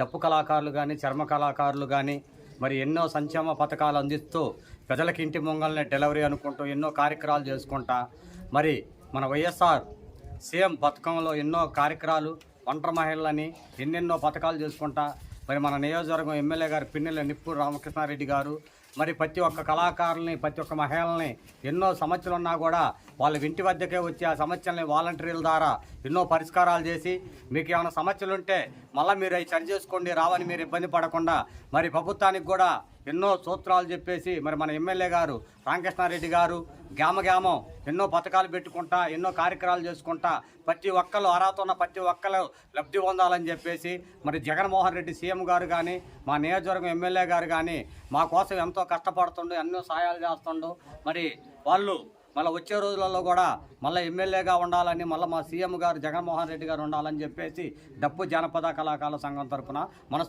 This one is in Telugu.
డప్పు కళాకారులు కానీ చర్మ కళాకారులు కానీ మరి ఎన్నో సంక్షేమ పథకాలు అందిస్తూ ప్రజలకి ఇంటి ముంగల్ని డెలివరీ అనుకుంటూ ఎన్నో కార్యక్రమాలు చేసుకుంటా మరి మన వైఎస్ఆర్ సీఎం పథకంలో ఎన్నో కార్యక్రమాలు ఒంటరి మహిళలని ఎన్నెన్నో పథకాలు చేసుకుంటా మరి మన నియోజకవర్గం ఎమ్మెల్యే గారు పిన్నెల నిప్పు రామకృష్ణారెడ్డి గారు మరి ప్రతి ఒక్క కళాకారుల్ని ప్రతి ఒక్క మహిళల్ని ఎన్నో సమస్యలు ఉన్నా కూడా వాళ్ళ ఇంటి వద్దకే వచ్చి ఆ సమస్యల్ని వాలంటీర్ల ద్వారా ఎన్నో పరిష్కారాలు చేసి మీకు ఏమైనా సమస్యలు ఉంటే మళ్ళీ మీరు అవి సరి చేసుకోండి రావని మీరు ఇబ్బంది పడకుండా మరి ప్రభుత్వానికి కూడా ఎన్నో సూత్రాలు చెప్పేసి మరి మన ఎమ్మెల్యే గారు రామకృష్ణారెడ్డి గారు గ్రామ ఎన్నో పథకాలు పెట్టుకుంటా ఎన్నో కార్యక్రమాలు చేసుకుంటా ప్రతి ఒక్కరు అర్హత ఉన్న ప్రతి ఒక్కరు లబ్ధి పొందాలని చెప్పేసి మరి జగన్మోహన్ రెడ్డి సీఎం గారు కానీ మా నియోజకవర్గం ఎమ్మెల్యే గారు కానీ మా కోసం ఎంతో కష్టపడుతుండు ఎన్నో సహాయాలు చేస్తుండు. మరి వాళ్ళు మళ్ళీ వచ్చే రోజులలో కూడా మళ్ళీ ఎమ్మెల్యేగా ఉండాలని మళ్ళీ మా సీఎం గారు జగన్మోహన్ రెడ్డి గారు ఉండాలని చెప్పేసి డప్పు జానపద కళాకారుల సంఘం తరఫున మన